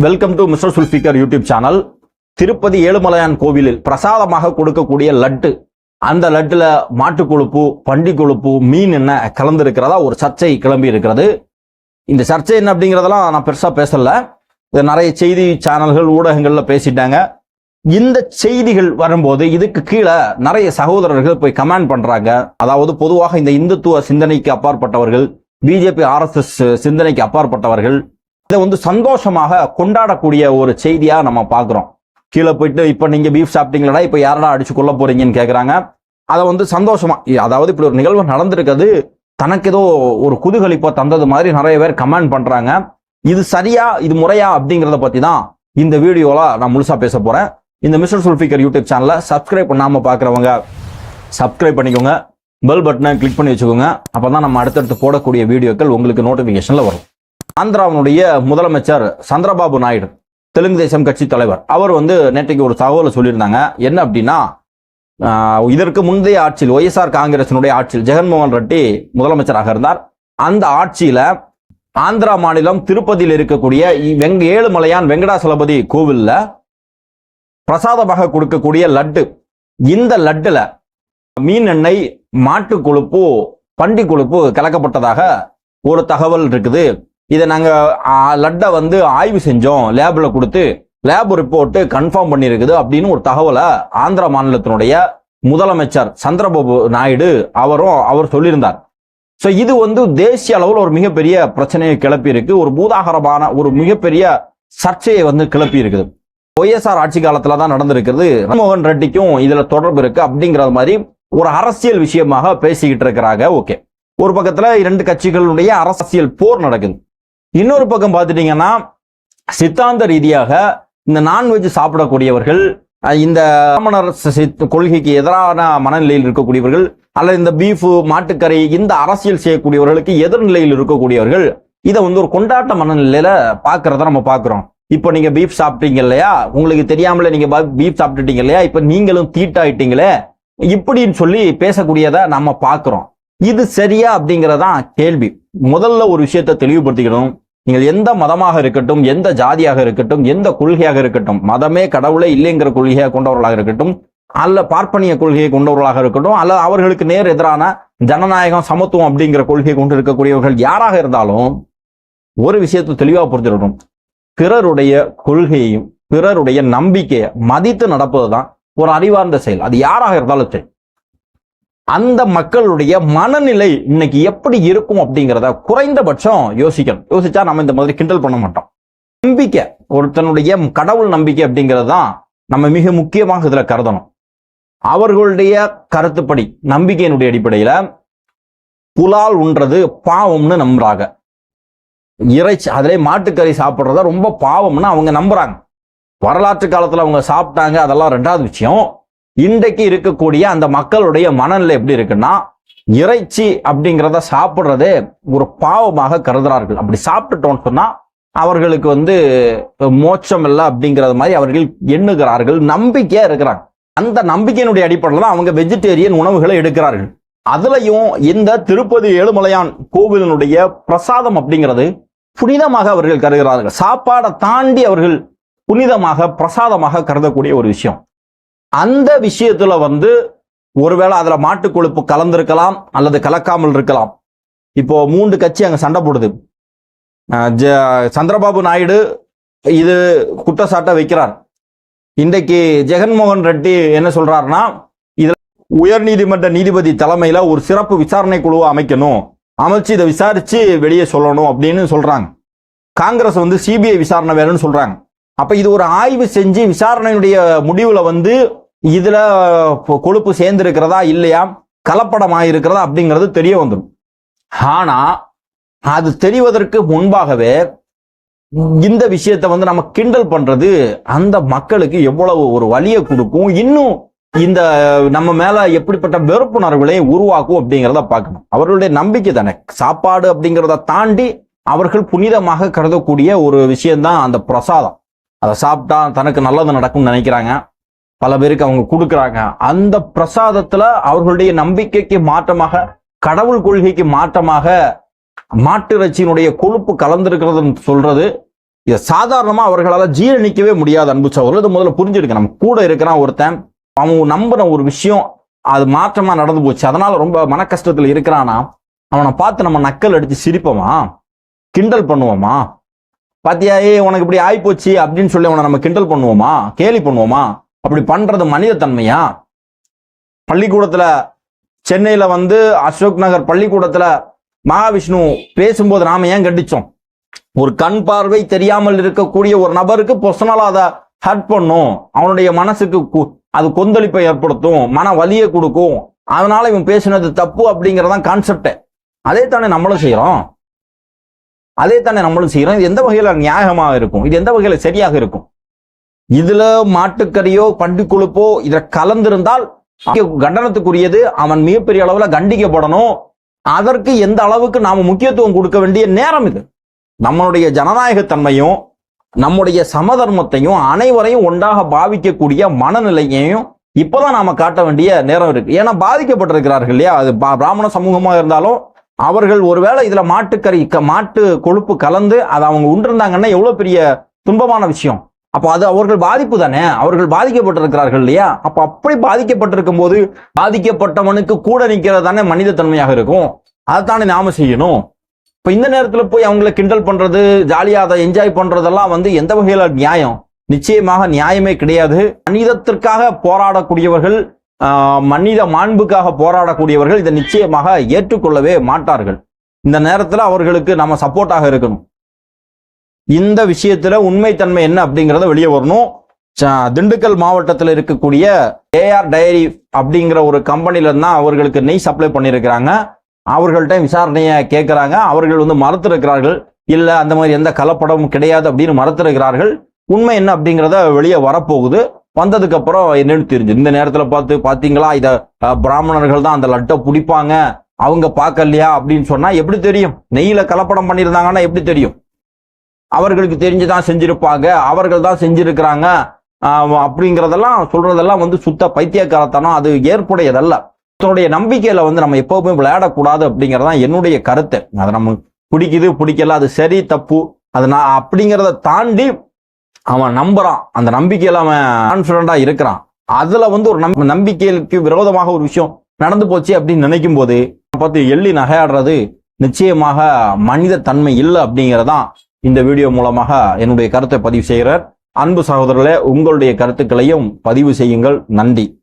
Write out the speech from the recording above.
Welcome to mister Zulfikar YouTube channel Tirupati Ezhumalaiyan கோவிலில் பிரசாதமாக கொடுக்கக்கூடிய லட்டு அந்த லட்டுல மாட்டு கொழுப்பு பண்டி கொழுப்பு மீன் என்ன கலந்துருக்கிறதா ஒரு சர்ச்சை கிளம்பி இருக்கிறது இந்த சர்ச்சை என்ன அப்படிங்கிறதெல்லாம் நான் பெருசா பேசல இது நிறைய செய்தி சேனல்கள் ஊடகங்கள்ல பேசிட்டாங்க இந்த செய்திகள் வரும்போது இதுக்கு கீழே நிறைய சகோதரர்கள் போய் கமெண்ட் பண்றாங்க அதாவது பொதுவாக இந்த இந்துத்துவ சிந்தனைக்கு அப்பாற்பட்டவர்கள் பிஜேபி ஆர்எஸ்எஸ் சிந்தனைக்கு அப்பாற்பட்டவர்கள் இதை வந்து சந்தோஷமாக கொண்டாடக்கூடிய ஒரு செய்தியா நம்ம பார்க்குறோம். கீழே போயிட்டு இப்ப நீங்க பீஃப் சாப்பிட்டீங்களா இப்ப யாரடா அடிச்சு கொல்ல போறீங்கன்னு கேக்குறாங்க. அதை வந்து சந்தோஷமா அதாவது இப்படி ஒரு நிகழ்வு நடந்திருக்கிறது தனக்கு ஏதோ ஒரு குதுகலிப்போ தந்தது மாதிரி நிறைய பேர் கமெண்ட் பண்றாங்க. இது சரியா இது முறையா அப்படிங்கிறத பத்தி தான் இந்த வீடியோல நான் முழுசா பேச போறேன். இந்த மிஸ்டர் சுல்ஃபிகர் யூடியூப் சேனலை சப்ஸ்கிரைப் பண்ணாம பாக்குறவங்க சப்ஸ்கிரைப் பண்ணிக்கோங்க. பெல் பட்டனை கிளிக் பண்ணி வச்சுக்கோங்க. அப்போ தான் நம்ம அடுத்தடுத்து போடக்கூடிய வீடியோக்கள் உங்களுக்கு நோட்டிஃபிகேஷனில் வரும். ஆந்திராவினுடைய முதலமைச்சர் சந்திரபாபு நாயுடு தெலுங்கு தேசம் கட்சி தலைவர். அவர் வந்து நேற்றைக்கு ஒரு தகவலை சொல்லியிருந்தாங்க. என்ன அப்படின்னா இதற்கு முந்தைய ஆட்சியில் ஒய்எஸ்ஆர் காங்கிரசினுடைய ஆட்சியில் ஜெகன்மோகன் ரெட்டி முதலமைச்சராக இருந்தார். அந்த ஆட்சியில் ஆந்திரா மாநிலம் திருப்பதியில் இருக்கக்கூடிய வெங்க ஏழுமலையான் வெங்கடாசலபதி கோவிலில் பிரசாதமாக கொடுக்கக்கூடிய லட்டு. இந்த லட்டுல மீன் எண்ணெய் மாட்டு கொழுப்பு பண்டி கொழுப்பு கலக்கப்பட்டதாக ஒரு தகவல் இருக்குது. இதை நாங்கள் லட்டை வந்து ஆய்வு செஞ்சோம். லேபில் கொடுத்து லேப் ரிப்போர்ட்டு கன்ஃபார்ம் பண்ணியிருக்குது அப்படின்னு ஒரு தகவலை ஆந்திர மாநிலத்தினுடைய முதலமைச்சர் சந்திரபாபு நாயுடு அவரும் அவர் சொல்லியிருந்தார். ஸோ இது வந்து தேசிய அளவில் ஒரு மிகப்பெரிய பிரச்சனையை கிளப்பி இருக்கு ஒரு பூதாகரமான ஒரு மிகப்பெரிய சர்ச்சையை வந்து கிளப்பி இருக்குது ஒய்எஸ்ஆர் ஆட்சி காலத்தில் தான் நடந்திருக்கிறது. ராமமோகன் ரெட்டிக்கும் இதில் தொடர்பு இருக்கு அப்படிங்கிறது மாதிரி ஒரு அரசியல் விஷயமாக பேசிக்கிட்டு இருக்கிறாங்க. ஓகே. ஒரு பக்கத்தில் இரண்டு கட்சிகளுடைய அரசியல் போர் நடக்குது. இன்னொரு பக்கம் பார்த்துட்டீங்கன்னா சித்தாந்த ரீதியாக இந்த நான்வெஜ் சாப்பிடக்கூடியவர்கள் இந்த பிராமணர் சித்- கொள்கைக்கு எதிரான மனநிலையில் இருக்கக்கூடியவர்கள் அல்லது இந்த பீஃபு மாட்டுக்கறி இந்த அரசியல் செய்யக்கூடியவர்களுக்கு எதிர்நிலையில் இருக்கக்கூடியவர்கள் இதை வந்து ஒரு கொண்டாட்ட மனநிலையில பாக்குறத நம்ம பாக்குறோம் இப்போ நீங்க பீஃப் சாப்பிட்டீங்க இல்லையா? உங்களுக்கு தெரியாமல நீங்க பீஃப் சாப்பிட்டுட்டீங்க இல்லையா? இப்ப நீங்களும் தீட்டாயிட்டீங்களே? இப்படின்னு சொல்லி பேசக்கூடியதை நம்ம பார்க்குறோம். இது சரியா அப்படிங்கறதான் கேள்வி. முதல்ல ஒரு விஷயத்தை தெளிவுபடுத்திக்கணும். நீங்கள் எந்த மதமாக இருக்கட்டும் எந்த ஜாதியாக இருக்கட்டும் எந்த கொள்கையாக இருக்கட்டும் மதமே கடவுளே இல்லைங்கிற கொள்கையை கொண்டவர்களாக இருக்கட்டும் அல்ல பார்ப்பனிய கொள்கையை கொண்டவர்களாக இருக்கட்டும் அல்ல அவர்களுக்கு நேர் எதிரான ஜனநாயகம் சமத்துவம் அப்படிங்கிற கொள்கையை கொண்டு இருக்கக்கூடியவர்கள் யாராக இருந்தாலும் ஒரு விஷயத்தை தெளிவாக புரிஞ்சிடணும் பிறருடைய கொள்கையையும் பிறருடைய நம்பிக்கையை மதித்து நடப்பதுதான் ஒரு அறிவார்ந்த செயல். அது யாராக இருந்தாலும் சரி. அந்த மக்களுடைய மனநிலை இன்னைக்கு எப்படி இருக்கும் அப்படிங்கிறத குறைந்தபட்சம் யோசிக்கணும். யோசிச்சா நம்ம இந்த மாதிரி கிண்டல் பண்ண மாட்டோம். நம்பிக்கை ஒருத்தனுடைய கடவுள் நம்பிக்கை அப்படிங்கிறது தான் நம்ம மிக முக்கியமாக இதில் கருதணும். அவர்களுடைய கருத்துப்படி நம்பிக்கையினுடைய அடிப்படையில் புலால் உண்றது பாவம்னு நம்புறாங்க. இறைச்சி அதிலே மாட்டுக்கறி சாப்பிட்றத ரொம்ப பாவம்னு அவங்க நம்புறாங்க. வரலாற்று காலத்தில் அவங்க சாப்பிட்டாங்க அதெல்லாம் ரெண்டாவது விஷயம். இன்றைக்கு இருக்கக்கூடிய அந்த மக்களுடைய மனநிலை எப்படி இருக்குன்னா இறைச்சி அப்படிங்கிறத சாப்பிட்றதே ஒரு பாவமாக கருதுறார்கள். அப்படி சாப்பிட்டுட்டோம்னு சொன்னா அவர்களுக்கு வந்து மோட்சம் இல்லை அப்படிங்கிறது மாதிரி அவர்கள் எண்ணுகிறார்கள் நம்பிக்கையா இருக்கிறாங்க. அந்த நம்பிக்கையினுடைய அடிப்படையில் தான் அவங்க வெஜிடேரியன் உணவுகளை எடுக்கிறார்கள். அதுலயும் இந்த திருப்பதி ஏழுமலையான் கோவிலினுடைய பிரசாதம் அப்படிங்கிறது புனிதமாக அவர்கள் கருதுகிறார்கள். சாப்பாடை தாண்டி அவர்கள் புனிதமாக பிரசாதமாக கருதக்கூடிய ஒரு விஷயம். அந்த விஷயத்துல வந்து ஒருவேளை அதுல மாட்டு கொழுப்பு கலந்திருக்கலாம் அல்லது கலக்காமல் இருக்கலாம். இப்போ மூன்று கட்சி அங்க சண்டை போடுது. ஜ- சந்திரபாபு நாயுடு இது குற்றச்சாட்டை வைக்கிறார். இன்றைக்கு ஜெகன்மோகன் ரெட்டி என்ன சொல்றாருன்னா இதுல உயர்நீதிமன்ற நீதிபதி தலைமையில ஒரு சிறப்பு விசாரணை குழுவை அமைக்கணும். அமைச்சு இதை விசாரிச்சு வெளியே சொல்லணும் அப்படின்னு சொல்றாங்க. காங்கிரஸ் வந்து சிபிஐ விசாரணை வேணும்னு சொல்றாங்க. அப்ப இது ஒரு ஆய்வு செஞ்சு விசாரணையினுடைய முடிவுல வந்து இதுல கொ- கொழுப்பு சேர்ந்திருக்கிறதா இல்லையா? கலப்படமாக இருக்கிறதா அப்படிங்கிறது தெரிய வந்துடும். ஆனா அது தெரிவதற்கு முன்பாகவே இந்த விஷயத்தை வந்து நம்ம கிண்டல் பண்றது அந்த மக்களுக்கு எவ்வளவு ஒரு வழியை கொடுக்கும் இன்னும் இந்த நம்ம மேல எப்படிப்பட்ட வெறுப்புணர்வுகளையும் உருவாக்கும் அப்படிங்கிறத பார்க்கணும். அவர்களுடைய நம்பிக்கை தானே. சாப்பாடு அப்படிங்கிறத தாண்டி அவர்கள் புனிதமாக கருதக்கூடிய ஒரு விஷயம்தான் அந்த பிரசாதம். அதை சாப்பிட்டா தனக்கு நல்லது நடக்கும்னு நினைக்கிறாங்க. பல பேருக்கு அவங்க கொடுக்குறாங்க. அந்த பிரசாதத்துல அவர்களுடைய நம்பிக்கைக்கு மாற்றமாக கடவுள் கொள்கைக்கு மாற்றமாக மாட்டு இறைச்சியினுடைய கொழுப்பு கலந்திருக்கிறதுன்னு சொல்றது இதை சாதாரணமா அவர்களால் ஜீரணிக்கவே முடியாது அன்பு சகோதரர். இது முதல்ல புரிஞ்சுடுங்க நம்ம கூட இருக்கிறான் ஒருத்தன் அவன் நம்புற ஒரு விஷயம் அது மாற்றமா நடந்து போச்சு. அதனால ரொம்ப மன கஷ்டத்துல இருக்கிறானா அவனை பார்த்து நம்ம நக்கல் அடிச்சு சிரிப்போமா? கிண்டல் பண்ணுவோமா? பாத்தியா உனக்கு இப்படி ஆயிப்போச்சு அப்படின்னு சொல்லி உன நம்ம கிண்டல் பண்ணுவோமா? கேலி பண்ணுவோமா? அப்படி பண்றது மனித தன்மையா பள்ளிக்கூடத்துல சென்னையில வந்து அசோக் நகர் பள்ளிக்கூடத்துல மகாவிஷ்ணு பேசும்போது நாம ஏன் கண்டிச்சோம்? ஒரு கண் பார்வை தெரியாமல் இருக்கக்கூடிய ஒரு நபருக்கு பர்சனலா அதை ஹர்ட் பண்ணும். அவனுடைய மனசுக்கு கு- அது கொந்தளிப்பை ஏற்படுத்தும். மன வலியை கொடுக்கும். அதனால இவன் பேசினது தப்பு அப்படிங்கறதான் கான்செப்ட் அதே தானே நம்மளும் செய்யறோம் அதே தானே நம்மளும் செய்யறோம். இது எந்த வகையில நியாயமாக இருக்கும்? இது எந்த வகையில சரியாக இருக்கும்? இதுல மாட்டுக்கறியோ பண்டி கொழுப்போ இத கலந்திருந்தால் கண்டனத்துக்குரியது அவன் மிகப்பெரிய அளவுல கண்டிக்கப்படணும். அதற்கு எந்த அளவுக்கு நாம முக்கியத்துவம் கொடுக்க வேண்டிய நேரம் இது. நம்மளுடைய ஜனநாயகத்தன்மையும் நம்முடைய சமதர்மத்தையும் அனைவரையும் ஒன்றாக பாவிக்கக்கூடிய மனநிலையையும் இப்பதான் நாம காட்ட வேண்டிய நேரம் இருக்கு. ஏன்னா பாதிக்கப்பட்டிருக்கிறார்கள் இல்லையா? அது பிராமண சமூகமா இருந்தாலும் அவர்கள் ஒருவேளை இதுல மாட்டுக்கறி க- மாட்டு கொழுப்பு கலந்து அதை அவங்க உண்டிருந்தாங்கன்னா எவ்வளவு பெரிய துன்பமான விஷயம். அப்போ அது அவர்கள் பாதிப்பு தானே? அவர்கள் பாதிக்கப்பட்டிருக்கிறார்கள் இல்லையா? அப்போ அப்படி பாதிக்கப்பட்டிருக்கும் போது பாதிக்கப்பட்டவனுக்கு கூட நிற்கிறது தானே மனித தன்மையாக இருக்கும். அதைத்தானே நாம செய்யணும். இப்போ இந்த நேரத்தில் போய் அவங்கள கிண்டல் பண்றது ஜாலியாக அதை என்ஜாய் பண்றதெல்லாம் வந்து எந்த வகையில நியாயம்? நிச்சயமாக நியாயமே கிடையாது. மனிதத்திற்காக போராடக்கூடியவர்கள் மனித மாண்புக்காக போராடக்கூடியவர்கள் இதை நிச்சயமாக ஏற்றுக்கொள்ளவே மாட்டார்கள். இந்த நேரத்தில் அவர்களுக்கு நம்ம சப்போர்ட்டாக இருக்கணும். இந்த விஷயத்துல உண்மைத்தன்மை என்ன அப்படிங்கிறத வெளியே வரணும். ச- திண்டுக்கல் மாவட்டத்தில் இருக்கக்கூடிய ஏஆர் டைரி அப்படிங்கிற ஒரு கம்பெனில தான் அவர்களுக்கு நெய் சப்ளை பண்ணியிருக்கிறாங்க. அவர்கள்ட்ட விசாரணையை கேட்குறாங்க அவர்கள் வந்து மறுத்திருக்கிறார்கள். இல்லை அந்த மாதிரி எந்த கலப்படமும் கிடையாது அப்படின்னு மறுத்திருக்கிறார்கள். உண்மை என்ன அப்படிங்கிறத வெளியே வரப்போகுது. வந்ததுக்கு அப்புறம் என்னன்னு தெரிஞ்சு இந்த நேரத்துல பார்த்து பாத்தீங்களா? இத பிராமணர்கள் தான் அந்த லட்டை பிடிப்பாங்க. அவங்க பார்க்கலையா? அப்படின்னு சொன்னா எப்படி தெரியும்? நெய்யில கலப்படம் பண்ணியிருந்தாங்கன்னா எப்படி தெரியும்? அவர்களுக்கு தெரிஞ்சுதான் செஞ்சிருப்பாங்க. அவர்கள் தான் செஞ்சிருக்கிறாங்க. அப்படிங்கிறதெல்லாம் சொல்றதெல்லாம் வந்து சுத்த பைத்தியக்காரத்தனம். அது ஏற்புடையதல்ல. தன்னுடைய நம்பிக்கையில வந்து நம்ம எப்பவுமே விளையாடக்கூடாது அப்படிங்கிறதான் என்னுடைய கருத்து. அதை நம்ம பிடிக்குது பிடிக்கல அது சரி தப்பு. அது நான் அப்படிங்கிறத தாண்டி அவன் நம்புறான். அந்த நம்பிக்கையில அவன் கான்பிடண்டா இருக்கிறான். அதுல வந்து ஒரு நம்ப- நம்பிக்கைக்கு விரோதமாக ஒரு விஷயம் நடந்து போச்சு அப்படின்னு நினைக்கும் போது பார்த்து எள்ளி நகையாடுறது நிச்சயமாக மனித தன்மை இல்லை அப்படிங்கிறதான் இந்த வீடியோ மூலமாக என்னுடைய கருத்தை பதிவு செய்கிறார். அன்பு சகோதரர்களே உங்களுடைய கருத்துக்களையும் பதிவு செய்யுங்கள். நன்றி.